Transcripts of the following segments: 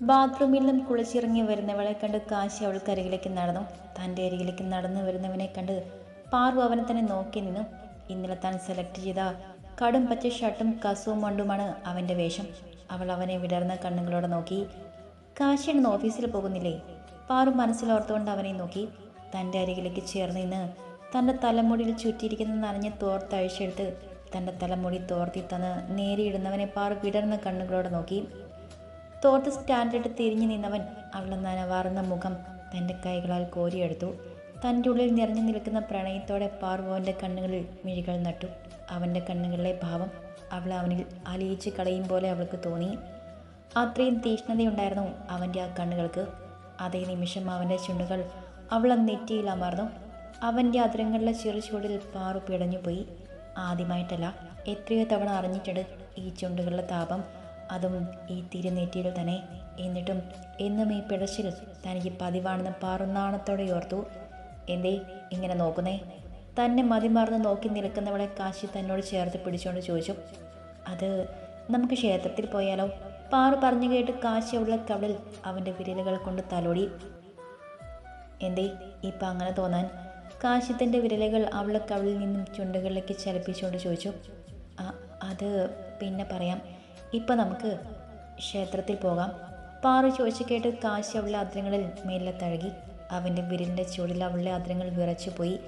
ബാത്റൂമിൽ നിന്നും കുളിച്ചിറങ്ങി വരുന്നവളെ കണ്ട് കാശി അവൾക്ക് അരികിലേക്ക് നടന്നു. തന്റെ അരികിലേക്ക് നടന്നു വരുന്നവനെ കണ്ട് പാർവ് അവനെ തന്നെ നോക്കി നിന്നു. ഇന്നലെ താൻ സെലക്ട് ചെയ്ത കടും പച്ച ഷർട്ടും കസവും മണ്ടുമാണ് അവന്റെ വേഷം. അവൾ അവനെ വിടർന്ന കണ്ണുകളോടെ നോക്കി. കാശി ഇന്ന് ഓഫീസിൽ പോകുന്നില്ലേ? പാറു മനസ്സിലോർത്തുകൊണ്ട് അവനെ നോക്കി. തന്റെ അരികിലേക്ക് ചേർന്ന് നിന്ന് തന്റെ തലമുടിയിൽ ചുറ്റിയിരിക്കുന്ന നനഞ്ഞ തോർത്തഴിച്ചെടുത്ത് തന്റെ തലമുടി തോർത്തി തന്ന് നേരിയിടുന്നവനെ പാറു വിടർന്ന കണ്ണുകളോടെ നോക്കി. തോർത്ത് സ്റ്റാൻഡേർഡ് തിരിഞ്ഞു നിന്നവൻ അവളെ നനവാർന്ന മുഖം തന്റെ കൈകളാൽ കോരിയെടുത്തു. തന്റെ ഉള്ളിൽ നിറഞ്ഞു നിൽക്കുന്ന പ്രണയത്തോടെ പാർവോന്റെ കണ്ണുകളിൽ മിഴികൾ നട്ടു. അവന്റെ കണ്ണുകളിലെ ഭാവം അവൾ അവനിൽ അലിയിച്ച് കളയും പോലെ അവൾക്ക് തോന്നി. അത്രയും തീഷ്ണതയുണ്ടായിരുന്നു അവന്റെ ആ കണ്ണുകൾക്ക്. അതേ നിമിഷം അവന്റെ ചുണ്ടുകൾ അവളെ നെറ്റിയിൽ അമർന്നു. അവന്റെ അതിരങ്ങളിലെ ചെറു ചൂടിൽ പാറു പിടഞ്ഞുപോയി. ആദ്യമായിട്ടല്ല എത്രയോ തവണ അറിഞ്ഞിട്ടുണ്ട് ഈ ചുണ്ടുകളുടെ താപം. അതും ഈ തിരുനെറ്റിയിൽ തന്നെ. എന്നിട്ടും എന്നും ഈ പിടച്ചിൽ തനിക്ക് പതിവാണെന്ന് പാറുന്നാണത്തോടെ ഓർത്തു. എന്തേ ഇങ്ങനെ നോക്കുന്നേ? തന്നെ മതിമറന്ന് നോക്കി നിൽക്കുന്നവളെ കാശി തന്നോട് ചേർത്ത് പിടിച്ചുകൊണ്ട് ചോദിച്ചു. അത് നമുക്ക് ക്ഷേത്രത്തിൽ പോയാലോ? പാറു പറഞ്ഞു കേട്ട് കാശി ഉള്ള കവളിൽ അവന്റെ വിരലുകൾ കൊണ്ട് തലോടി. എന്തേ ഇപ്പം അങ്ങനെ തോന്നാൻ? കാശിത്തിന്റെ വിരലുകൾ അവളെ കവളിൽ നിന്നും ചുണ്ടുകളിലേക്ക് ചലിപ്പിച്ചുകൊണ്ട് ചോദിച്ചു. അത് പിന്നെ പറയാം. ഇപ്പം നമുക്ക് ക്ഷേത്രത്തിൽ പോകാം. പാറു ചോദിച്ചു കേട്ട് കാശി അവളുടെ അദ്രങ്ങളിൽ മേലെ തഴകി. അവന്റെ വിരലിന്റെ ചൂടിൽ അവളുടെ അദ്രങ്ങൾ വിറച്ചു പോയി.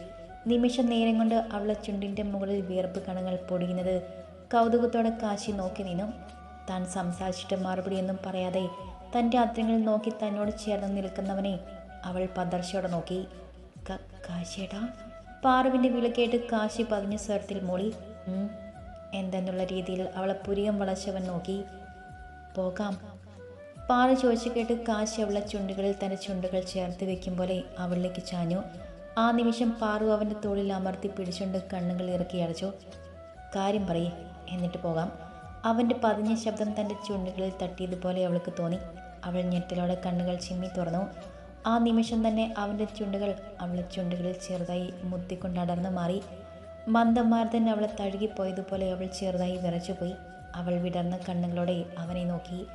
നിമിഷ നേരം കൊണ്ട് അവളുടെ ചുണ്ടിന്റെ മുകളിൽ വിയർപ്പ് കണങ്ങൾ പൊടിയുന്നത് കൗതുകത്തോടെ കാശി നോക്കി നിന്നു. താൻ സംസാരിച്ചിട്ട് മറുപടിയൊന്നും പറയാതെ തന്റെ അദ്രങ്ങളിൽ നോക്കി തന്നോട് ചേർന്ന് നിൽക്കുന്നവനെ അവൾ പദർശയോടെ നോക്കി. "ക- കാശിയേട്ടാ? പാറുവിന്റെ വിളക്കേട്ട് കേട്ട് കാശി പതിഞ്ഞ സ്വരത്തിൽ മൂളി. എന്തെന്നുള്ള രീതിയിൽ അവളെ പുരികം വളച്ചവൻ നോക്കി. പോകാം. പാറ ചോദിച്ചു കേട്ട് കാശി അവളെ ചുണ്ടുകളിൽ തന്റെ ചുണ്ടുകൾ ചേർത്ത് വെക്കും പോലെ അവളിലേക്ക് ചാഞ്ഞു. ആ നിമിഷം പാറു അവന്റെ തോളിൽ അമർത്തി പിടിച്ചുകൊണ്ട് കണ്ണുകൾ ഇറക്കി അടച്ചു. കാര്യം പറയേ എന്നിട്ട് പോകാം. അവന്റെ പതിഞ്ഞ ശബ്ദം തന്റെ ചുണ്ടുകളിൽ തട്ടിയതുപോലെ അവൾക്ക് തോന്നി. അവൾ ഞെട്ടലോടെ കണ്ണുകൾ ചിമ്മി തുറന്നു. ആ നിമിഷം തന്നെ അവന്റെ ചുണ്ടുകൾ അവളെ ചുണ്ടുകളിൽ ചെറുതായി മുത്തിക്കൊണ്ടടർന്നു മാറി. മന്ദമാർദ്ദൻ അവളെ തഴുകിപ്പോയതുപോലെ അവൾ ചെറുതായി വിറച്ചുപോയി. അവൾ വിടർന്ന കണ്ണുകളോടെ അവനെ നോക്കി.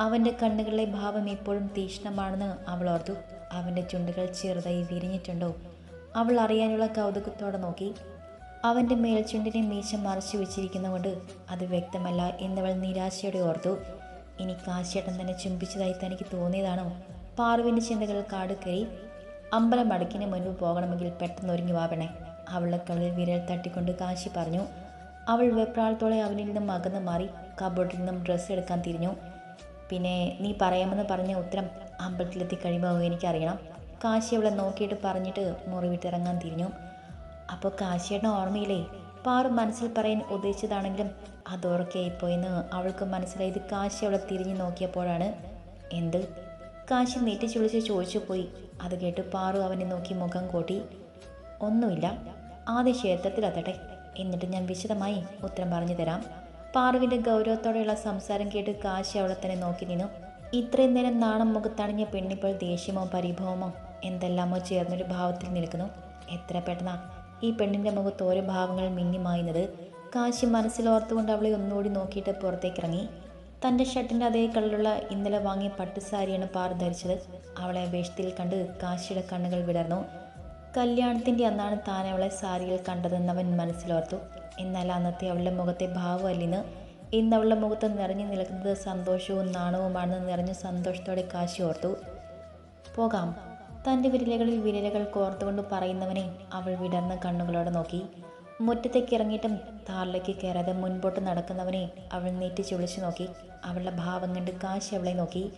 അവന്റെ കണ്ണുകളിലെ ഭാവം ഇപ്പോഴും തീക്ഷ്ണമാണെന്ന് അവൾ ഓർത്തു. അവന്റെ ചുണ്ടുകൾ ചെറുതായി വിരിഞ്ഞിട്ടുണ്ടോ? അവൾ അറിയാനുള്ള കൗതുകത്തോടെ നോക്കി. അവന്റെ മേൽച്ചുണ്ടിനെ മീശ മറച്ചു വെച്ചിരിക്കുന്നതുകൊണ്ട് അത് വ്യക്തമല്ല എന്നവൾ നിരാശയോടെ ഓർത്തു. ഇനി കാശേട്ടൻ തന്നെ ചുംബിച്ചതായി തനിക്ക് തോന്നിയതാണോ? പാർവിന്റെ ചിന്തകൾ കാട് കയറി അമ്പലം അടുക്കിന് മുൻപ് പോകണമെങ്കിൽ പെട്ടെന്ന് ഒരുങ്ങി വാവണേ അവളുടെ കവിളിൽ വിരൽ തട്ടിക്കൊണ്ട് കാശി പറഞ്ഞു. അവൾ വെപ്രാളത്തോടെ അവനിൽ നിന്നും അകന്നു മാറി കബോർഡിൽ നിന്നും ഡ്രസ്സ് എടുക്കാൻ തിരിഞ്ഞു. പിന്നെ നീ പറയാമെന്ന് പറഞ്ഞ ഉത്തരം അമ്പലത്തിലെത്തി കഴിയുമ്പോൾ എനിക്കറിയണം. കാശി അവളെ നോക്കിയിട്ട് പറഞ്ഞിട്ട് മുറി വിട്ടിറങ്ങാൻ തിരിഞ്ഞു. അപ്പോൾ കാശിയുടെ ഓർമ്മയില്ലേ? പാറു മനസ്സിൽ പറയാൻ ഉദ്ദേശിച്ചതാണെങ്കിലും അതോർക്കെയായിപ്പോയെന്ന് അവൾക്ക് മനസ്സിലായത് കാശി അവളെ തിരിഞ്ഞു നോക്കിയപ്പോഴാണ്. എന്ത്? കാശി നെറ്റിച്ചുളിച്ച് ചോദിച്ചു പോയി അത് കേട്ട് പാറു അവനെ നോക്കി മുഖം കൂട്ടി. ഒന്നുമില്ല. ആദ്യ ക്ഷേത്രത്തിലെത്തട്ടെ എന്നിട്ട് ഞാൻ വിശദമായി ഉത്തരം പറഞ്ഞു തരാം. പാറുവിന്റെ ഗൗരവത്തോടെയുള്ള സംസാരം കേട്ട് കാശി അവളെ തന്നെ നോക്കി നിന്നു. ഇത്രയും നേരം നാണം മുഖത്തണിഞ്ഞ പെണ്ണിപ്പോൾ ദേഷ്യമോ പരിഭവമോ എന്തെല്ലാമോ ചേർന്നൊരു ഭാവത്തിൽ നിൽക്കുന്നു. എത്ര പെട്ടെന്നാ ഈ പെണ്ണിന്റെ മുഖത്ത് ഓരോ ഭാവങ്ങൾ മിന്നിമായുന്നത് കാശി മനസ്സിലോർത്തുകൊണ്ട് അവളെ ഒന്നുകൂടി നോക്കിയിട്ട് പുറത്തേക്കിറങ്ങി. തന്റെ ഷർട്ടിന്റെ അതേ കളറിലുള്ള ഇന്നലെ വാങ്ങിയ പട്ടുസാരിയാണ് പാർ ധരിച്ചത്. അവളെ വേഷത്തിൽ കണ്ട് കാശിയുടെ കണ്ണുകൾ വിടർന്നു. കല്യാണത്തിന്റെ അന്നാണ് താൻ അവളെ സാരിയിൽ കണ്ടതെന്ന് അവൻ മനസ്സിലോർത്തു. എന്നാൽ അന്നത്തെ അവളുടെ മുഖത്തെ ഭാവം അല്ലിന് ഇന്ന് അവളുടെ മുഖത്ത് നിറഞ്ഞു നിൽക്കുന്നത് സന്തോഷവും നാണവുമാണെന്ന് നിറഞ്ഞ സന്തോഷത്തോടെ കാശി ഓർത്തു. പോകാം. തന്റെ വിരലുകളിൽ വിരലുകൾ കോർത്തുകൊണ്ട് പറയുന്നവനെ അവൾ വിടർന്ന കണ്ണുകളോടെ നോക്കി. മുറ്റത്തേക്ക് ഇറങ്ങിയിട്ടും താറിലേക്ക് കയറാതെ മുൻപോട്ട് നടക്കുന്നവനെ അവൾ നീറ്റി ചുളിച്ചു നോക്കി. അവളുടെ ഭാവം കണ്ട് കാശി അവളെ നോക്കി.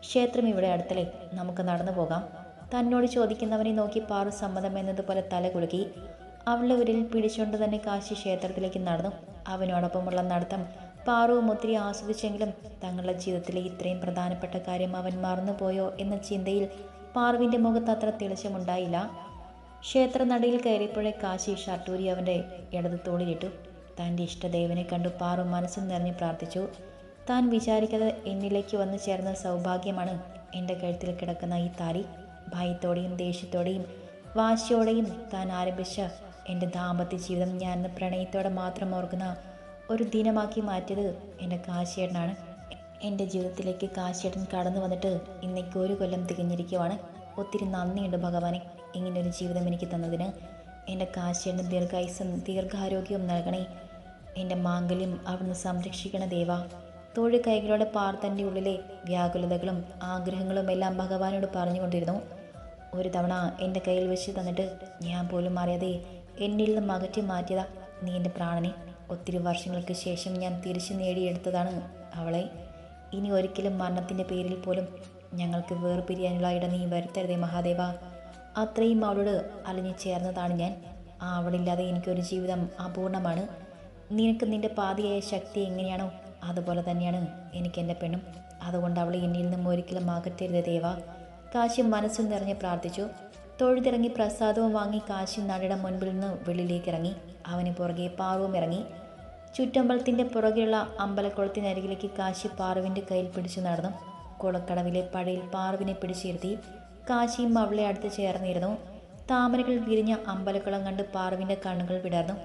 ക്ഷേത്രം ഇവിടെ അടുത്തല്ലേ. നമുക്ക് നടന്നു പോകാം. തന്നോട് ചോദിക്കുന്നവനെ നോക്കി പാറു സമ്മതം എന്നതുപോലെ തല കുലുക്കി. അവളുടെ ഉരിൽ പിടിച്ചുകൊണ്ട് തന്നെ കാശി ക്ഷേത്രത്തിലേക്ക് നടന്നു. അവനോടൊപ്പമുള്ള നടത്തം പാറുവും ഒത്തിരി ആസ്വദിച്ചെങ്കിലും തങ്ങളുടെ ജീവിതത്തിലെ ഇത്രയും പ്രധാനപ്പെട്ട കാര്യം അവൻ മറന്നുപോയോ എന്ന ചിന്തയിൽ പാറുവിന്റെ മുഖത്ത് അത്ര തെളിച്ചമുണ്ടായില്ല. ക്ഷേത്രനടയിൽ കയറിയപ്പോഴേ കാശി ഷട്ടൂരി അവന്റെ ഇടത് തോളിലിട്ടു. തന്റെ ഇഷ്ടദേവനെ കണ്ടു പാറു മനസ്സും നിറഞ്ഞു പ്രാർത്ഥിച്ചു. താൻ വിചാരിക്കാതെ എന്നിലേക്ക് വന്നു ചേർന്ന സൗഭാഗ്യമാണ് എന്റെ കഴുത്തിൽ കിടക്കുന്ന ഈ താലി. ഭയത്തോടെയും ദേഷ്യത്തോടെയും വാശിയോടെയും താൻ ആരംഭിച്ച എന്റെ ദാമ്പത്യ ജീവിതം ഞാൻ പ്രണയത്തോടെ മാത്രം ഓർക്കുന്ന ഒരു ദിനമാക്കി മാറ്റിയത് എന്റെ കാശിയേട്ടനാണ്. എന്റെ ജീവിതത്തിലേക്ക് കാശിയേട്ടൻ കടന്നു വന്നിട്ട് ഇന്നേക്ക് ഒരു കൊല്ലം തികഞ്ഞിരിക്കുവാണ്. ഒത്തിരി നന്ദിയുണ്ട് ഭഗവാനെ. ഇങ്ങനൊരു ജീവിതം എനിക്ക് തന്നതിന്. എന്റെ കാശിയേട്ടൻ ദീർഘായുസും ദീർഘാരോഗ്യവും നൽകണേ. എന്റെ മാംഗല്യം അവിടുന്ന് സംരക്ഷിക്കണ ദേവ. തൊഴിൽ കൈകളോടെ പാർത്തന്റെ ഉള്ളിലെ വ്യാകുലതകളും ആഗ്രഹങ്ങളും എല്ലാം ഭഗവാനോട് പറഞ്ഞുകൊണ്ടിരുന്നു. ഒരു തവണ എന്റെ കയ്യിൽ വെച്ച് തന്നിട്ട് ഞാൻ പോലും അറിയാതെ എന്നിൽ നിന്നും അകറ്റി മാറ്റിയതാ നീ എന്റെ പ്രാണനെ. ഒത്തിരി വർഷങ്ങൾക്ക് ശേഷം ഞാൻ തിരിച്ചു നേടിയെടുത്തതാണ് അവളെ. ഇനി ഒരിക്കലും മരണത്തിന്റെ പേരിൽ പോലും ഞങ്ങൾക്ക് വേർപിരിയാനുള്ള ഇട നീ വരുത്തരുതേ മഹാദേവ. അത്രയും അവളോട് അലിഞ്ഞു ചേർന്നതാണ് ഞാൻ. ആ അവളില്ലാതെ എനിക്കൊരു ജീവിതം അപൂർണമാണ്. നിനക്ക് നിന്റെ പാതിയായ ശക്തി എങ്ങനെയാണോ അതുപോലെ തന്നെയാണ് എനിക്ക് എന്റെ പെണ്ണും. അതുകൊണ്ട് അവളെ എന്നിൽ നിന്നും ഒരിക്കലും അകറ്റരുത് ദേവ. കാശി മനസ്സിൽ നിറഞ്ഞ് പ്രാർത്ഥിച്ചു. തൊഴുതിറങ്ങി പ്രസാദവും വാങ്ങി കാശി നടയുടെ മുൻപിൽ നിന്ന് വെളിയിലേക്ക് ഇറങ്ങി അവന് പുറകെ പാറുവും ഇറങ്ങി. ചുറ്റമ്പലത്തിന്റെ പുറകെയുള്ള അമ്പലക്കുളത്തിനരികിലേക്ക് കാശി പാറുവിന്റെ കയ്യിൽ പിടിച്ചു നടന്നു. കുളക്കടവിലെ പഴയിൽ പാറുവിനെ പിടിച്ചിരുത്തി. കാശിയും അവളെ അടുത്ത് ചേർന്നിരുന്നു. താമരകൾ വിരിഞ്ഞ അമ്പലക്കുളം കണ്ട് പാറുവിന്റെ കണ്ണുകൾ വിടർന്നു.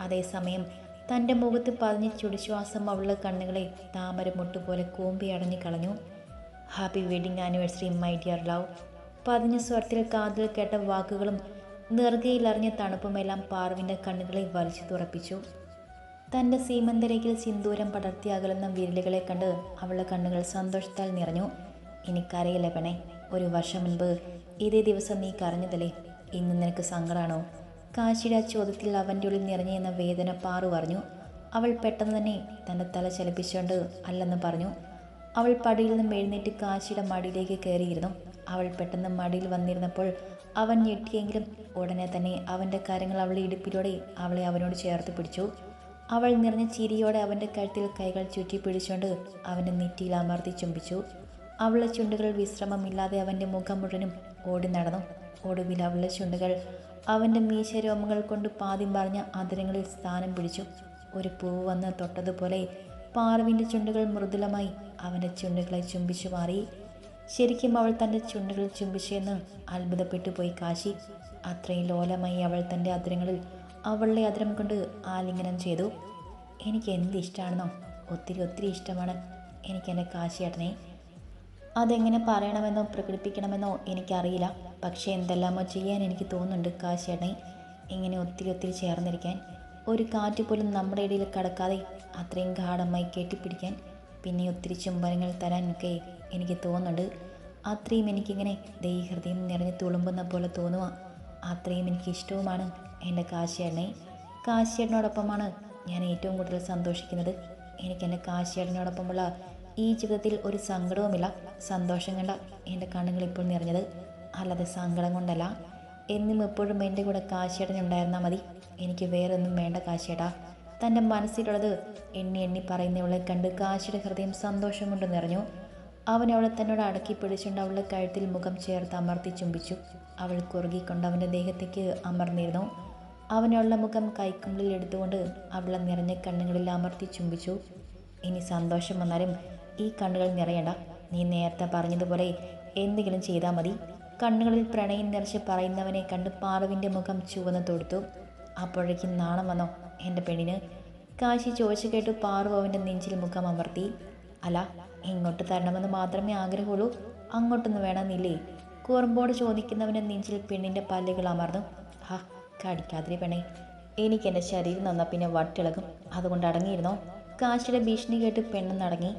അതേസമയം തന്റെ മുഖത്ത് പതിഞ്ഞ ചുടിശ്വാസം അവളുടെ കണ്ണുകളെ താമര മുട്ടുപോലെ കൂമ്പി അടഞ്ഞു കളഞ്ഞു. Happy wedding anniversary my dear love. പതിഞ്ഞ സ്വരത്തിൽ കാതിൽ കേട്ട വാക്കുകളും നെറുകയിലറിഞ്ഞ തണുപ്പുമെല്ലാം പാർവിന്റെ കണ്ണുകളെ വലിച്ചു തുറപ്പിച്ചു. തന്റെ സീമന്തരയ്ക്കിൽ സിന്ദൂരം പടർത്തി അകലുന്ന വിരലുകളെ കണ്ട് അവളുടെ കണ്ണുകൾ സന്തോഷത്താൽ നിറഞ്ഞു. എനിക്കറിയില്ല പെണേ ഒരു വർഷം മുൻപ് ഇതേ ദിവസം നീ കരഞ്ഞതല്ലേ? ഇന്ന് നിനക്ക് സങ്കടമാണോ കാശിയുടെ ആ ചോദ്യത്തിൽ അവന്റെ ഉള്ളിൽ നിറഞ്ഞെന്ന വേദന പാറു പറഞ്ഞു അവൾ പെട്ടെന്ന് തന്നെ തന്റെ തല ചലിപ്പിച്ചുകൊണ്ട് അല്ലെന്ന് പറഞ്ഞു. അവൾ പടിയിൽ നിന്നും എഴുന്നേറ്റ് കാശിയുടെ മടിയിലേക്ക് കയറിയിരുന്നു. അവൾ പെട്ടെന്ന് മടിയിൽ വന്നിരുന്നപ്പോൾ അവൻ ഞെട്ടിയെങ്കിലും ഉടനെ തന്നെ അവന്റെ കരങ്ങൾ അവളുടെ ഇടുപ്പിലൂടെ അവളെ അവനോട് ചേർത്ത് പിടിച്ചു. അവൾ നിറഞ്ഞ ചിരിയോടെ അവന്റെ കഴുത്തിൽ കൈകൾ ചുറ്റി പിടിച്ചുകൊണ്ട് അവന്റെ നെറ്റിയിൽ അമർത്തി ചുംബിച്ചു. അവളുടെ ചുണ്ടുകൾ വിശ്രമമില്ലാതെ അവന്റെ മുഖം മുഴുവനും ഓടി നടന്നു. ഒടുവിൽ അവളുടെ ചുണ്ടുകൾ അവന്റെ മീശരോമങ്ങൾ കൊണ്ട് പാതി മറിഞ്ഞ അതിരങ്ങളിൽ സ്ഥാനം പിടിച്ചു. ഒരു പൂവ് വന്ന് തൊട്ടതുപോലെ പാർവിന്റെ ചുണ്ടുകൾ മൃദുലമായി അവന്റെ ചുണ്ടുകളെ ചുംബിച്ചു മാറി. ശരിക്കും അവൾ തന്റെ ചുണ്ടുകൾ ചുംബിച്ചെന്ന് അത്ഭുതപ്പെട്ടു പോയി കാശി. അത്രയും ലോലമായി അവൾ തന്റെ അതിരങ്ങളിൽ അവളുടെ അതിരം കൊണ്ട് ആലിംഗനം ചെയ്തു. എനിക്ക് എന്ത് ഇഷ്ടമാണെന്നോ ഒത്തിരി ഒത്തിരി ഇഷ്ടമാണ് എനിക്ക് എന്റെ കാശിയേട്ടനെ. അതെങ്ങനെ പറയണമെന്നോ പ്രകടിപ്പിക്കണമെന്നോ എനിക്കറിയില്ല. പക്ഷേ എന്തെല്ലാമോ ചെയ്യാൻ എനിക്ക് തോന്നുന്നുണ്ട് കാശിയേട്ടനെ. ഇങ്ങനെ ഒത്തിരി ഒത്തിരി ചേർന്നിരിക്കാൻ. ഒരു കാറ്റ് പോലും നമ്മുടെ ഇടയിൽ കടക്കാതെ അത്രയും ഗാഠമായി കെട്ടിപ്പിടിക്കാൻ പിന്നെ ഒത്തിരി ചുംബനങ്ങൾ തരാനൊക്കെ എനിക്ക് തോന്നുന്നുണ്ട്. അത്രയും എനിക്കിങ്ങനെ ദൈഹൃദയം നിറഞ്ഞ് തുളുമ്പുന്ന പോലെ തോന്നുക അത്രയും എനിക്ക് ഇഷ്ടവുമാണ് എന്റെ കാശിയേട്ടനെ. കാശിയേട്ടനോടൊപ്പമാണ് ഞാൻ ഏറ്റവും കൂടുതൽ സന്തോഷിക്കുന്നത്. എനിക്ക് എന്റെ കാശിയേട്ടനോടൊപ്പമുള്ള ഈ ജീവിതത്തിൽ ഒരു സങ്കടവുമില്ല. സന്തോഷം കണ്ട എന്റെ കണ്ണുകൾ ഇപ്പോൾ നിറഞ്ഞത് അല്ലാതെ സങ്കടം കൊണ്ടല്ല. എന്നും എപ്പോഴും എന്റെ കൂടെ കാശിയേട്ടൻ ഉണ്ടായിരുന്നാൽ മതി. എനിക്ക് വേറെ ഒന്നും വേണ്ട കാശിയേട്ടാ. തന്റെ മനസ്സിലുള്ളത് എണ്ണി എണ്ണി പറയുന്നവളെ കണ്ട് കാശിയുടെ ഹൃദയം സന്തോഷം കൊണ്ട് നിറഞ്ഞു. അവൻ അവളെ തന്നോട് അടക്കി പിടിച്ചുകൊണ്ട് അവളുടെ കഴുത്തിൽ മുഖം ചേർത്ത് അമർത്തി ചുംബിച്ചു. അവൾ കുറുകിക്കൊണ്ട് അവന്റെ ദേഹത്തേക്ക് അമർന്നിരുന്നു. അവനുള്ള മുഖം കൈക്കുമ്പിളിൽ എടുത്തുകൊണ്ട് അവളെ നിറഞ്ഞ കണ്ണുകളിൽ അമർത്തി ചുംബിച്ചു. ഇനി സന്തോഷം വന്നാലും ഈ കണ്ണുകൾ നിറയണ്ട. നീ നേരത്തെ പറഞ്ഞതുപോലെ എന്തെങ്കിലും ചെയ്താൽ മതി. കണ്ണുകളിൽ പ്രണയം നിറച്ച് പറയുന്നവനെ കണ്ട് പാറുവിന്റെ മുഖം ചുവന്ന് തൊടുത്തു. അപ്പോഴേക്കും നാണം വന്നോ? എന്റെ പെണ്ണിന്? കാശി ചോദിച്ചു കേട്ട് പാറു നെഞ്ചിൽ മുഖം അമർത്തി. അല്ല ഇങ്ങോട്ട് തരണമെന്ന് മാത്രമേ ആഗ്രഹമുള്ളൂ. അങ്ങോട്ടൊന്നും വേണമെന്നില്ലേ? കുറമ്പോട് ചോദിക്കുന്നവന്റെ നെഞ്ചിൽ പെണ്ണിന്റെ പല്ലുകൾ അമർന്നു. ഹാ കടിക്കാതിരി പെണ്ണേ. എനിക്ക് എന്റെ ശരീരം നന്ന പിന്നെ വട്ടിളകും. അതുകൊണ്ട് അടങ്ങിയിരുന്നോ? കാശിയുടെ ഭീഷണി കേട്ട് പെണ്ണ് നടങ്ങി.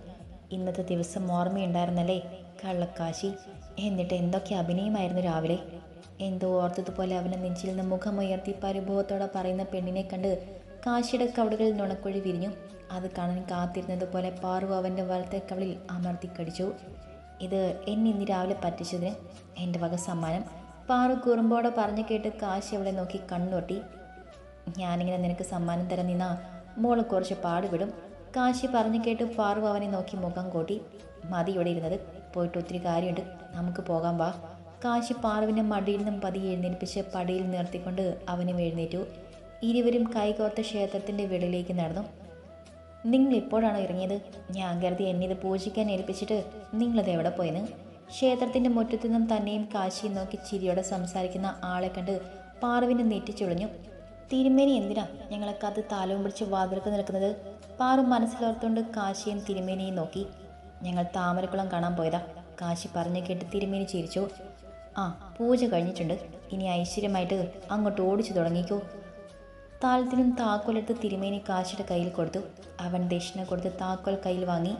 ഇന്നത്തെ ദിവസം ഓർമ്മയുണ്ടായിരുന്നല്ലേ കള്ളക്കാശി? എന്നിട്ട് എന്തൊക്കെ അഭിനയമായിരുന്നു രാവിലെ? എന്തോ ഓർത്തതുപോലെ അവനെ നെഞ്ചിൽ നിന്ന് മുഖമുയർത്തി പരിഭവത്തോടെ പറയുന്ന പെണ്ണിനെ കണ്ട് കാശിയുടെ കവടുകളിൽ നുണക്കുഴി വിരിഞ്ഞു. അത് കാണാൻ കാത്തിരുന്നതുപോലെ പാറു അവന്റെ വലത്തെ കവളിൽ അമർത്തി കടിച്ചു. ഇത് എന്നെ ഇന്ന് രാവിലെ പറ്റിച്ചതിന് എന്റെ വക സമ്മാനം. പാറു കുറുമ്പോടെ പറഞ്ഞു കേട്ട് കാശി അവളെ നോക്കി കണ്ണൊട്ടി ഞാനിങ്ങനെ നിനക്ക് സമ്മാനം തരാൻ നിന്നാ മോൾ കുറച്ച് പാടുവിടും കാശി പറഞ്ഞു കേട്ട് പാറു അവനെ നോക്കി മുഖം കൂട്ടി. മതി ഇവിടെ ഇരുന്നത്. പോയിട്ട് ഒത്തിരി കാര്യമുണ്ട്. നമുക്ക് പോകാം വാ. കാശി പാറുവിനെ മടിയിൽ നിന്നും പതി എഴുന്നേൽപ്പിച്ച് പടിയിൽ നിർത്തിക്കൊണ്ട് അവനും എഴുന്നേറ്റു. ഇരുവരും കൈകോർത്ത ക്ഷേത്രത്തിന്റെ വെളിയിലേക്ക് നടന്നു. നിങ്ങൾ ഇപ്പോഴാണോ ഇറങ്ങിയത്? ഞാൻ കരുതി എന്നെ ഇത് പൂജിക്കാൻ ഏൽപ്പിച്ചിട്ട് നിങ്ങളത് എവിടെ പോയെന്ന്? ക്ഷേത്രത്തിന്റെ മുറ്റത്തു നിന്നും തന്നെയും കാശിയും നോക്കി ചിരിയോടെ സംസാരിക്കുന്ന ആളെ കണ്ട് പാറുവിനെ നെറ്റിച്ചുളിഞ്ഞു തിരുമേനി എന്തിനാ ഞങ്ങളെ കത്ത് താലവും പിടിച്ച് വാതിൽക്ക് നിൽക്കുന്നത്? പാറു മനസ്സിലോർത്തുകൊണ്ട് കാശിയും തിരുമേനിയും നോക്കി. ഞങ്ങൾ താമരക്കുളം കാണാൻ പോയതാ. കാശി പറഞ്ഞു കേട്ട് തിരുമേനി ചിരിച്ചു. ആ പൂജ കഴിഞ്ഞിട്ടുണ്ട്. ഇനി ഐശ്വര്യമായിട്ട് അങ്ങോട്ട് ഓടിച്ചു തുടങ്ങിക്കോ. താളത്തിനും താക്കോലെടുത്ത് തിരുമേനി കാശിയുടെ കയ്യിൽ കൊടുത്തു. അവൻ ദക്ഷിണ കൊടുത്ത് താക്കോൽ കയ്യിൽ വാങ്ങി.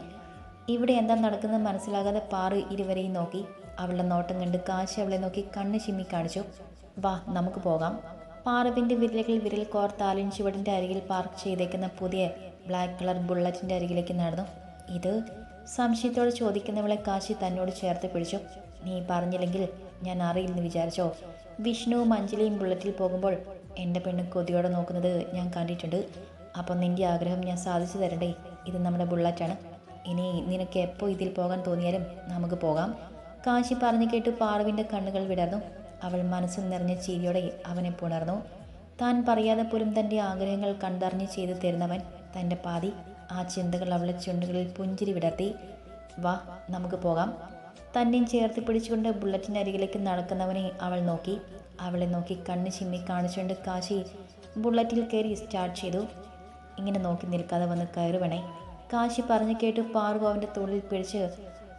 ഇവിടെ എന്താ നടക്കുന്നത് മനസ്സിലാകാതെ പാറു ഇരുവരെയും നോക്കി. അവളുടെ നോട്ടം കണ്ട് കാശി അവളെ നോക്കി കണ്ണ് ചിമ്മി കാണിച്ചു. വാ നമുക്ക് പോകാം. പാറുവിന്റെ വിരലുകൾ വിരൽ കോർ താലിൻ ചുവടിന്റെ അരികിൽ പാർക്ക് ചെയ്തേക്കുന്ന പുതിയ ബ്ലാക്ക് കളർ ബുള്ളറ്റിന്റെ അരികിലേക്ക് നടന്നു. ഇത്? സംശയത്തോടെ ചോദിക്കുന്നവളെ കാശി തന്നോട് ചേർത്ത് പിടിച്ചു. നീ പറഞ്ഞില്ലെങ്കിൽ ഞാൻ അറിയില്ലെന്ന് വിചാരിച്ചോ? വിഷ്ണുവും അഞ്ജലിയും ബുള്ളറ്റിൽ പോകുമ്പോൾ എന്റെ പെണ്ണ് കൊതിയോടെ നോക്കുന്നത് ഞാൻ കണ്ടിട്ടുണ്ട്. അപ്പം നിന്റെ ആഗ്രഹം ഞാൻ സാധിച്ചു തരണ്ടേ? ഇത് നമ്മുടെ ബുള്ളറ്റാണ്. ഇനി നിനക്ക് എപ്പോൾ ഇതിൽ പോകാൻ തോന്നിയാലും നമുക്ക് പോകാം. കാശി പറഞ്ഞു കേട്ട് പാറുവിന്റെ കണ്ണുകൾ വിടർന്നു. അവൾ മനസ്സിൽ നിറഞ്ഞ ചിരിയോടെ അവനെ പുണർന്നു. താൻ പറയാതെ പോലും തന്റെ ആഗ്രഹങ്ങൾ കണ്ടറിഞ്ഞ് ചെയ്തു തരുന്നവൻ തന്റെ പാതി. ആ ചിന്തകൾ അവളെ ചുണ്ടുകളിൽ പുഞ്ചിരി വിടർത്തി. വാ നമുക്ക് പോകാം. തന്നെയും ചേർത്ത് പിടിച്ചുകൊണ്ട് ബുള്ളറ്റിന്റെ അരികിലേക്ക് നടക്കുന്നവനെ അവൾ നോക്കി. അവളെ നോക്കി കണ്ണ് ചിമ്മി കാണിച്ചുകൊണ്ട് കാശി ബുള്ളറ്റിൽ കയറി സ്റ്റാർട്ട് ചെയ്തു. ഇങ്ങനെ നോക്കി നിൽക്കാതെ വന്ന് കയറുവണേ. കാശി പറഞ്ഞു കേട്ട് പാറു അവന്റെ തോളിൽ പിടിച്ച്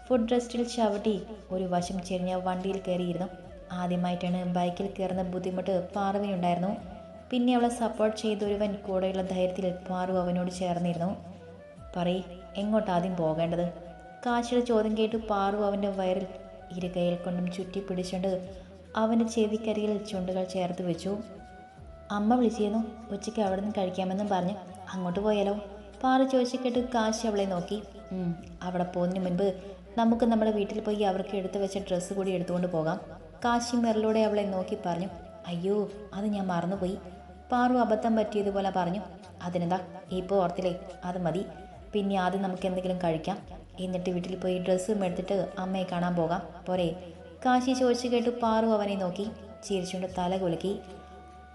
ഫുഡ് റെസ്റ്റിൽ ചവിട്ടി ഒരു വശം ചെരിഞ്ഞ വണ്ടിയിൽ കയറിയിരുന്നു. ആദ്യമായിട്ടാണ് ബൈക്കിൽ കയറുന്ന ബുദ്ധിമുട്ട് പാറുവിനുണ്ടായിരുന്നു പിന്നെ അവളെ സപ്പോർട്ട് ചെയ്തൊരുവൻ കൂടെയുള്ള ധൈര്യത്തിൽ പാറു അവനോട് ചേർന്നിരുന്നു. പറയ് എങ്ങോട്ടാദ്യം പോകേണ്ടത്? കാശിയുടെ ചോദ്യം കേട്ട് പാറു അവന്റെ വയറിൽ ഇരുകയിൽ കൊണ്ടും ചുറ്റി പിടിച്ചുകൊണ്ട് അവന്റെ ചെവിക്കരികിൽ ചുണ്ടുകൾ ചേർത്ത് വെച്ചു. അമ്മ വിളിച്ചിരുന്നു ഉച്ചയ്ക്ക് അവിടെ നിന്ന് കഴിക്കാമെന്നും പറഞ്ഞു. അങ്ങോട്ട് പോയാലോ? പാറു ചോദിച്ചു കേട്ട് കാശി അവളെ നോക്കി. "ഉം, അവിടെ പോകുന്നതിന് മുൻപ് നമുക്ക് നമ്മുടെ വീട്ടിൽ പോയി അവർക്ക് എടുത്തു വെച്ച ഡ്രസ്സ് കൂടി എടുത്തുകൊണ്ട് പോകാം. കാശി മെറിലൂടെ അവളെ നോക്കി പറഞ്ഞു അയ്യോ അത് ഞാൻ മറന്നുപോയി. പാറു അബദ്ധം പറ്റിയതുപോലെ പറഞ്ഞു അതിനെന്താ? ഇപ്പോൾ ഓർത്തില്ലേ അത് മതി. പിന്നെ ആദ്യം നമുക്ക് എന്തെങ്കിലും കഴിക്കാം. എന്നിട്ട് വീട്ടിൽ പോയി ഡ്രസ്സും എടുത്തിട്ട് അമ്മയെ കാണാൻ പോകാം. പോരെ. കാശി ചോദിച്ചു കേട്ട് പാറു അവനെ നോക്കി. ചിരിച്ചുകൊണ്ട് തല കുലുക്കി.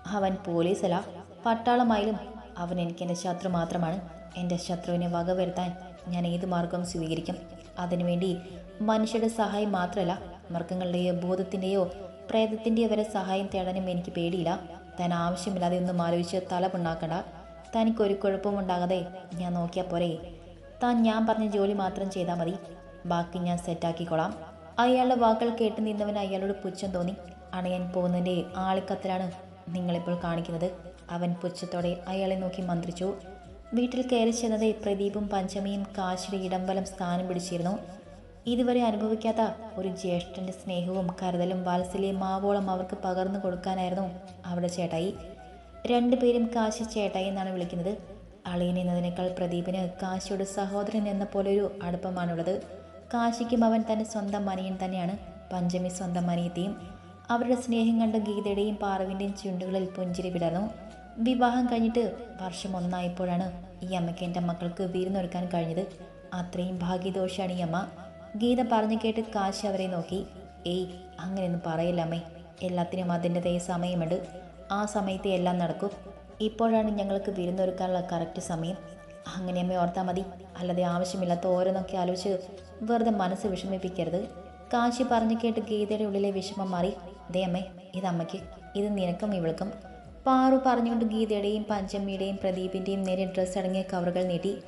അവൻ പോലീസല്ല. പട്ടാളമായാലും അവൻ എനിക്ക് എന്റെ ശത്രു മാത്രമാണ്. എന്റെ ശത്രുവിനെ വകവരുത്താൻ ഞാൻ ഏത് മാർഗം സ്വീകരിക്കും. അതിനുവേണ്ടി മനുഷ്യരുടെ സഹായം മാത്രമല്ല മൃഗങ്ങളുടെയോ ബോധത്തിന്റെയോ പ്രേതത്തിന്റെയോ വരെ സഹായം തേടാനും എനിക്ക് പേടിയില്ല. താൻ ആവശ്യമില്ലാതെ ഒന്നും ആലോചിച്ച് തല പുണ്ണാക്കണ്ട. തനിക്കൊരു കുഴപ്പവും ഉണ്ടാകാതെ ഞാൻ നോക്കിയാൽ പോരെ. താൻ ഞാൻ പറഞ്ഞ ജോലി മാത്രം ചെയ്താൽ മതി. ബാക്കി ഞാൻ സെറ്റാക്കിക്കോളാം. അയാളുടെ വാക്കുകൾ കേട്ട് നിന്നവന് അയാളോട് പുച്ഛം തോന്നി. അണയാൻ പോകുന്നതിന്റെ ആളിക്കത്തിലാണ് നിങ്ങളിപ്പോൾ കാണിക്കുന്നത്. അവൻ പുച്ഛത്തോടെ അയാളെ നോക്കി മന്ത്രിച്ചു. വീട്ടിൽ കയറി ചെന്നത് പ്രദീപും പഞ്ചമിയും കാശിയുടെ ഇടംബലം സ്ഥാനം പിടിച്ചിരുന്നു. ഇതുവരെ അനുഭവിക്കാത്ത ഒരു ജ്യേഷ്ഠന്റെ സ്നേഹവും കരുതലും വാത്സല്യം മാവോളം അവർക്ക് പകർന്നു കൊടുക്കാനായിരുന്നു അവിടെ ചേട്ടായി. രണ്ടുപേരും കാശി ചേട്ടായി എന്നാണ് വിളിക്കുന്നത്. അളിയൻ എന്നതിനേക്കാൾ പ്രദീപിന് കാശിയുടെ സഹോദരൻ എന്ന പോലെ ഒരു അടുപ്പമാണുള്ളത്. കാശിക്കും അവൻ തന്റെ സ്വന്തം മനിയൻ തന്നെയാണ്. പഞ്ചമി സ്വന്തം മനിയത്തെയും അവരുടെ സ്നേഹം കണ്ട് ഗീതയുടെയും പാറവിന്റെയും ചുണ്ടുകളിൽ പുഞ്ചിരി വിടർന്നു വിവാഹം കഴിഞ്ഞിട്ട് വർഷം ഒന്നായപ്പോഴാണ് ഈ അമ്മയ്ക്ക് എന്റെ മക്കൾക്ക് വിരുന്നൊരുക്കാൻ കഴിഞ്ഞത്. അത്രയും ഭാഗ്യദോഷാണ് ഈ അമ്മ. ഗീത പറഞ്ഞു കേട്ട് കാശി അവരെ നോക്കി. ഏയ് അങ്ങനെയൊന്നും പറയില്ല അമ്മേ. എല്ലാത്തിനും അതിന്റെതായ സമയമുണ്ട്. ആ സമയത്ത് എല്ലാം നടക്കും. ഇപ്പോഴാണ് ഞങ്ങൾക്ക് വിരുന്നൊരുക്കാനുള്ള കറക്റ്റ് സമയം. അങ്ങനെ അമ്മ ഓർത്താൽ മതി. അല്ലാതെ ആവശ്യമില്ലാത്ത ഓരോന്നൊക്കെ ആലോചിച്ച് വെറുതെ മനസ്സ് വിഷമിപ്പിക്കരുത്. കാശി പറഞ്ഞു കേട്ട് ഗീതയുടെ ഉള്ളിലെ വിഷമം മാറി. ദേ അമ്മേ ഇത് അമ്മയ്ക്ക് ഇത് നിനക്കും ഇവൾക്കും. പാറു പറഞ്ഞുകൊണ്ട് ഗീതയുടെയും പഞ്ചമിയുടെയും പ്രദീപിന്റെയും നേരെ ഡ്രസ്സ് അടങ്ങിയ കവറുകൾ നീട്ടി.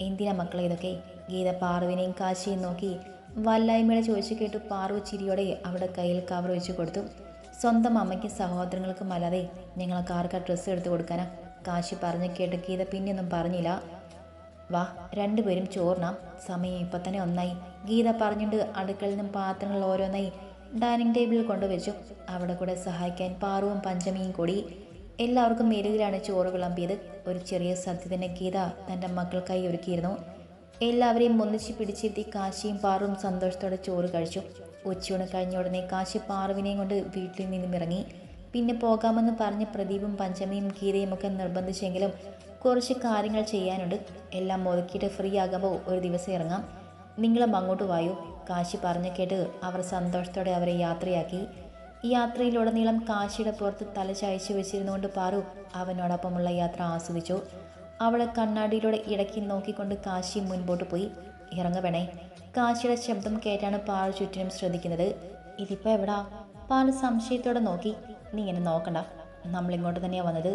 എന്തിനാ മക്കളെ ഇതൊക്കെ? ഗീത പാറുവിനെയും കാശിയും നോക്കി വല്ലായ്മയുടെ ചോദിച്ചു കേട്ടു പാറു ചിരിയോടെ അവിടെ കയ്യിൽ കവർ വെച്ച് കൊടുത്തു. സ്വന്തം അമ്മയ്ക്കും സഹോദരങ്ങൾക്കും അല്ലാതെ ഞങ്ങൾക്ക് ആർക്കാ ഡ്രസ്സ് എടുത്തു കൊടുക്കാനാ? കാശി പറഞ്ഞു കേട്ട് ഗീത പിന്നെയൊന്നും പറഞ്ഞില്ല. വാ രണ്ടുപേരും ചോറിനാം സമയം ഇപ്പം തന്നെ ഒന്നായി. ഗീത പറഞ്ഞിട്ട് അടുക്കളയിൽ നിന്നും പാത്രങ്ങൾ ഓരോന്നായി. ഡൈനിങ് ടേബിളിൽ കൊണ്ടുവച്ചു. അവിടെ കൂടെ സഹായിക്കാൻ പാറുവും പഞ്ചമിയും കൂടി. എല്ലാവർക്കും മെരുകിലാണ് ചോറ് വിളമ്പിയത്. ഒരു ചെറിയ സദ്യ തന്നെ ഗീത തന്റെ മക്കൾക്കായി ഒരുക്കിയിരുന്നു. എല്ലാവരെയും ഒന്നിച്ച് പിടിച്ചിരുത്തി കാശിയും പാറും സന്തോഷത്തോടെ ചോറ് കഴിച്ചു. ഉച്ചയൂണ് കഴിഞ്ഞ ഉടനെ കാശി പാറുവിനെയും കൊണ്ട് വീട്ടിൽ നിന്നും ഇറങ്ങി. പിന്നെ പോകാമെന്ന് പറഞ്ഞ് പ്രദീപും പഞ്ചമിയും ഗീതയും ഒക്കെ നിർബന്ധിച്ചെങ്കിലും കുറച്ച് കാര്യങ്ങൾ ചെയ്യാനുണ്ട്. എല്ലാം ഒതുക്കിയിട്ട് ഫ്രീ ആകുമ്പോൾ ഒരു ദിവസം ഇറങ്ങാം. നിങ്ങളും അങ്ങോട്ട് വായു? കാശി പറഞ്ഞു കേട്ട് അവർ സന്തോഷത്തോടെ അവരെ യാത്രയാക്കി. യാത്രയിലുടനീളം കാശിയുടെ പുറത്ത് തലചായച്ചു വെച്ചിരുന്നുകൊണ്ട് പാറു അവനോടൊപ്പമുള്ള യാത്ര ആസ്വദിച്ചു. അവളെ കണ്ണാടിയിലൂടെ ഇടയ്ക്ക് നോക്കിക്കൊണ്ട് കാശി മുൻപോട്ട് പോയി. ഇറങ്ങവേണേ. കാശിയുടെ ശബ്ദം കേട്ടാണ് പാൽ ചുറ്റിനും ശ്രദ്ധിക്കുന്നത്. ഇതിപ്പോൾ എവിടാ? പാൽ സംശയത്തോടെ നോക്കി. നീ ഇങ്ങനെ നോക്കണ്ട. നമ്മളിങ്ങോട്ട് തന്നെയാണ് വന്നത്.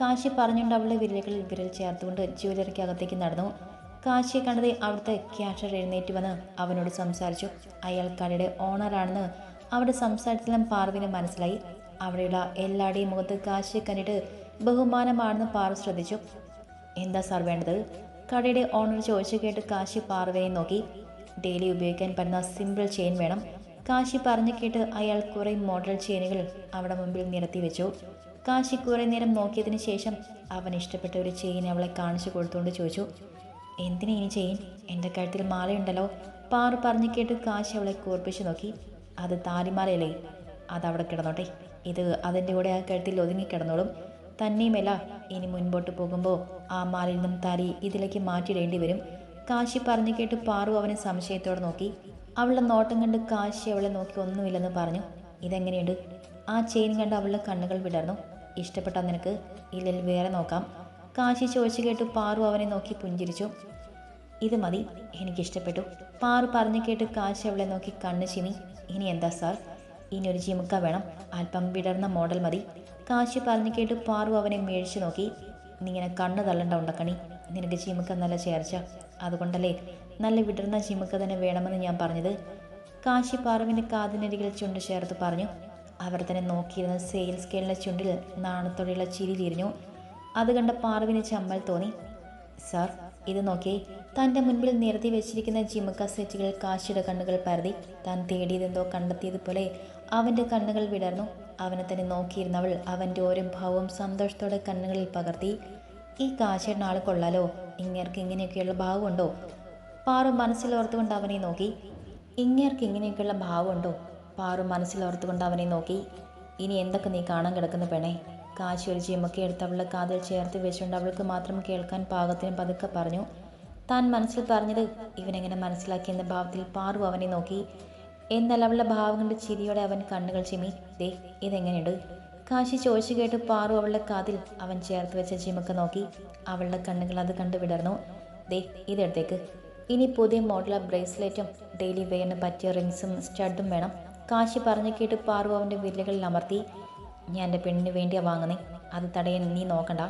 കാശി പറഞ്ഞുകൊണ്ട് അവളുടെ വിരലുകളിൽ വിരൽ ചേർത്തുകൊണ്ട് ജ്വല്ലറിക്ക് അകത്തേക്ക് നടന്നു. കാശിയെ കണ്ടത് അവിടുത്തെ ക്യാഷർ എഴുന്നേറ്റ് വന്ന് അവനോട് സംസാരിച്ചു. അയാൾ കടയുടെ ഓണറാണെന്ന് അവിടെ സംസാരത്തിലും പാർവിന് മനസ്സിലായി. അവിടെയുള്ള എല്ലാവരുടെയും മുഖത്ത് കാശിയെ കണ്ടിട്ട് ബഹുമാനമാണെന്ന് പാർവ് ശ്രദ്ധിച്ചു. എന്താ സാർ വേണ്ടത്? കടയുടെ ഓണർ ചോദിച്ചു കേട്ട് കാശി പാർവയെ നോക്കി. ഡെയിലി ഉപയോഗിക്കാൻ പറ്റുന്ന സിമ്പിൾ ചെയിൻ വേണം. കാശി പറഞ്ഞു കേട്ട് അയാൾ കുറേ മോഡൽ ചെയിനുകൾ അവിടെ മുമ്പിൽ നിരത്തി വെച്ചു. കാശി കുറേ നേരം നോക്കിയതിന് ശേഷം അവൻ ഇഷ്ടപ്പെട്ട ഒരു ചെയിൻ അവളെ കാണിച്ചു കൊടുത്തുകൊണ്ട് ചോദിച്ചു എന്തിനാ ഇനി ചെയിൻ? എന്റെ കഴുത്തിൽ മാലയുണ്ടല്ലോ. പാറു പറഞ്ഞു കേട്ട് കാശി അവളെ കൂർപ്പിച്ചു നോക്കി. അത് താലിമാലയല്ലേ? അതവിടെ കിടന്നോട്ടെ. ഇത് അതിന്റെ കൂടെ ആ കഴുത്തിൽ ഒതുങ്ങി കിടന്നോളും. തന്നെയുമല്ല. ഇനി മുൻപോട്ട് പോകുമ്പോൾ ആ മാലിൽ നിന്നും തലി ഇതിലേക്ക് മാറ്റിയിടേണ്ടി വരും. കാശി പറഞ്ഞു കേട്ട് പാറു അവനെ സംശയത്തോടെ നോക്കി. അവളുടെ നോട്ടം കണ്ട് കാശി അവളെ നോക്കി ഒന്നുമില്ലെന്ന് പറഞ്ഞു. ഇതെങ്ങനെയുണ്ട്? ആ ചെയിൻ കണ്ട് അവളുടെ കണ്ണുകൾ വിടർന്നു. ഇഷ്ടപ്പെട്ട നിനക്ക്? ഇല്ലെങ്കിൽ വേറെ നോക്കാം. കാശി ചോദിച്ചു കേട്ട് പാറു അവനെ നോക്കി പുഞ്ചിരിച്ചു. ഇത് മതി. എനിക്കിഷ്ടപ്പെട്ടു. പാറു പറഞ്ഞു കേട്ട് കാശി അവളെ നോക്കി കണ്ണ് ചിമി. ഇനി എന്താ സാർ? ഇനി ഒരു ജിമുക്ക വേണം. അല്പം വിടർന്ന മോഡൽ മതി. കാശി പറഞ്ഞു കേട്ട് പാറു അവനെ മേഴിച്ചു നോക്കി. നീ ഇങ്ങനെ കണ്ണ് തള്ളണ്ട ഉണ്ടക്കണി. നിനക്ക് ചിമുക്ക നല്ല ചേർച്ച. അതുകൊണ്ടല്ലേ നല്ല വിടർന്ന ചിമുക്ക തന്നെ വേണമെന്ന് ഞാൻ പറഞ്ഞത്. കാശി പാറുവിന്റെ കാതിനരികിൽ ചുണ്ട് ചേർത്ത് പറഞ്ഞു. അവർ തന്നെ നോക്കിയിരുന്ന സെയിൽ സ്കെയിലിന്റെ ചുണ്ടിൽ നാണത്തോടെയുള്ള ചിരി തിരിഞ്ഞു. അത് കണ്ട പാറുവിന് ചമ്മൽ തോന്നി. സാർ ഇത് നോക്കി തന്റെ മുൻപിൽ നിരത്തി വെച്ചിരിക്കുന്ന ജിമുക്ക സെറ്റുകൾ കാശിയുടെ കണ്ണുകൾ പരതി. താൻ തേടിയതെന്തോ കണ്ടെത്തിയതുപോലെ അവന്റെ കണ്ണുകൾ വിടർന്നു. അവനെ തന്നെ നോക്കിയിരുന്നവൾ അവന്റെ ഓരോ ഭാവവും സന്തോഷത്തോടെ കണ്ണുകളിൽ പകർത്തി ഈ കാശിയുടെ ആൾ കൊള്ളാലോ? ഇങ്ങേർക്ക് ഇങ്ങനെയൊക്കെയുള്ള ഭാവമുണ്ടോ പാറു മനസ്സിലോർത്തുകൊണ്ട് അവനെ നോക്കി ഇങ്ങേർക്ക് ഇങ്ങനെയൊക്കെയുള്ള ഭാവമുണ്ടോ പാറു മനസ്സിലോർത്തുകൊണ്ട് അവനെ നോക്കി ഇനി എന്തൊക്കെ നീ കാണാൻ കിടക്കുന്ന പെണേ കാശി ഒരു ചീമൊക്കെ എടുത്ത് അവളുടെ കാതിൽ ചേർത്ത് വെച്ചുകൊണ്ട് അവൾക്ക് മാത്രം കേൾക്കാൻ പാകത്തിന് പതുക്കെ പറഞ്ഞു. താൻ മനസ്സിൽ പറഞ്ഞത് ഇവനെങ്ങനെ മനസ്സിലാക്കിയെന്ന ഭാവത്തിൽ പാറു അവനെ നോക്കി എന്നാൽ അവളുടെ ഭാവം കണ്ട് ചിരിയോടെ അവൻ കണ്ണുകൾ ചിമ്മി ദേ ഇതെങ്ങനെയുണ്ട്? കാശി ചോദിച്ചു കേട്ട് പാറു അവളുടെ കാതിൽ അവൻ ചേർത്ത് വെച്ച ചിമക്ക് നോക്കി. അവളുടെ കണ്ണുകൾ അത് കണ്ടു വിടർന്നു. ദേ ഇതെടുത്തേക്ക്. ഇനി പുതിയ മോഡൽ ബ്രേസ്ലെറ്റും ഡെയിലി വെയറിന് പറ്റിയ റിങ്സും സ്റ്റഡും വേണം. കാശി പറഞ്ഞു കേട്ട് പാറു അവന്റെ വിരലുകളിൽ അമർത്തി. ഞാൻ എന്റെ പെണ്ണിന് വേണ്ടിയാ വാങ്ങുന്നേ. അത് തടയാൻ നീ നോക്കണ്ട.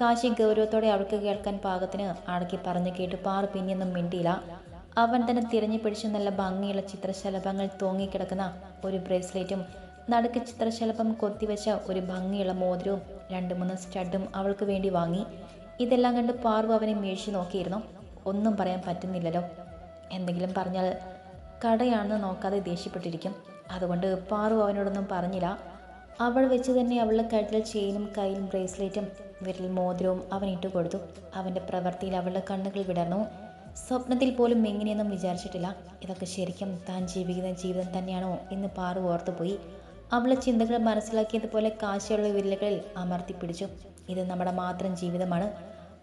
കാശി ഗൗരവത്തോടെ അവൾക്ക് കേൾക്കാൻ പാകത്തിന് അടക്കി പറഞ്ഞു കേട്ട് പാറു പിന്നെയൊന്നും മിണ്ടിയില്ല. അവൻ തന്നെ തിരഞ്ഞു പിടിച്ചു നല്ല ഭംഗിയുള്ള ചിത്രശലഭങ്ങൾ തൂങ്ങിക്കിടക്കുന്ന ഒരു ബ്രേസ്ലെറ്റും നടുക്ക് ചിത്രശലഭം കൊത്തിവെച്ച ഒരു ഭംഗിയുള്ള മോതിരവും രണ്ട് മൂന്ന് സ്റ്റഡും അവൾക്ക് വേണ്ടി വാങ്ങി. ഇതെല്ലാം കണ്ട് പാർവ് അവനെ മേഴിച്ചു നോക്കിയിരുന്നു. ഒന്നും പറയാൻ പറ്റുന്നില്ലല്ലോ. എന്തെങ്കിലും പറഞ്ഞാൽ കടയാണെന്ന് നോക്കാതെ ദേഷ്യപ്പെട്ടിരിക്കും. അതുകൊണ്ട് പാറു അവനോടൊന്നും പറഞ്ഞില്ല. അവൾ വെച്ച് തന്നെ അവളുടെ കഴുത്തിൽ ചെയിനും കയ്യിലും ബ്രേസ്ലെറ്റും വിരൽ മോതിരവും അവൻ ഇട്ടു കൊടുത്തു അവന്റെ പ്രവൃത്തിയിൽ അവളുടെ കണ്ണുകൾ വിടർന്നു. സ്വപ്നത്തിൽ പോലും എങ്ങനെയൊന്നും വിചാരിച്ചിട്ടില്ല. ഇതൊക്കെ ശരിക്കും താൻ ജീവിക്കുന്ന ജീവിതം തന്നെയാണോ എന്ന് പാറു ഓർത്തുപോയി അവളെ ചിന്തകൾ മനസ്സിലാക്കിയതുപോലെ കാശിയുള്ള വിരലുകളിൽ അമർത്തി പിടിച്ചു. ഇത് നമ്മുടെ മാത്രം ജീവിതമാണ്.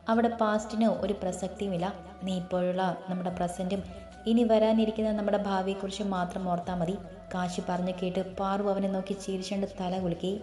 അവിടെ പാസ്റ്റിന് ഒരു പ്രസക്തിയുമില്ല. നീ ഇപ്പോഴുള്ള നമ്മുടെ പ്രസന്റും ഇനി വരാനിരിക്കുന്ന നമ്മുടെ ഭാവിയെക്കുറിച്ച് മാത്രം ഓർത്താൽ മതി. കാശി പറഞ്ഞു കേട്ട് പാറു അവനെ നോക്കി ചിരിച്ചുകൊണ്ട് തല കുലുക്കി.